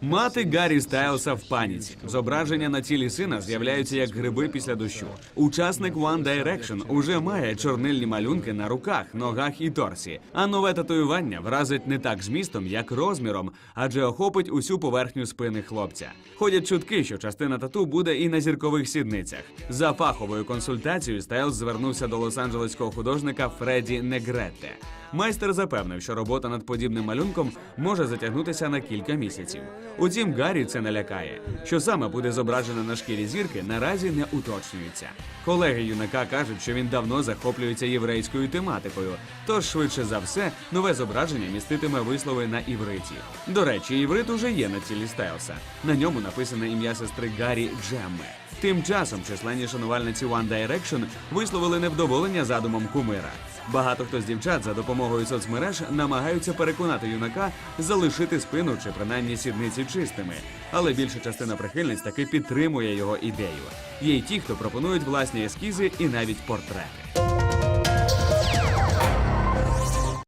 Мати Гаррі Стайлса в паніці. Зображення на тілі сина з'являються як гриби після дощу. Учасник One Direction уже має чорнильні малюнки на руках, ногах і торсі. А нове татуювання вразить не так змістом, як розміром, адже охопить усю поверхню спини хлопця. Ходять чутки, що частина тату буде і на зіркових сідницях. За фаховою консультацією Стайлс звернувся до лос-анджелеського художника Фредді Негретте. Майстер запевнив, що робота над подібним малюнком може затягнутися на кілька місяців. Утім, Гаррі це не лякає. Що саме буде зображено на шкірі зірки, наразі не уточнюється. Колеги юнака кажуть, що він давно захоплюється єврейською тематикою, тож швидше за все нове зображення міститиме вислови на івриті. До речі, іврит уже є на тілі Стайлса. На ньому написане ім'я сестри Гаррі Джемми. Тим часом численні шанувальниці One Direction висловили невдоволення задумом кумира. Багато хто з дівчат за допомогою соцмереж намагаються переконати юнака залишити спину чи принаймні сідниці чистими. Але більша частина прихильниць таки підтримує його ідею. Є й ті, хто пропонують власні ескізи і навіть портрети.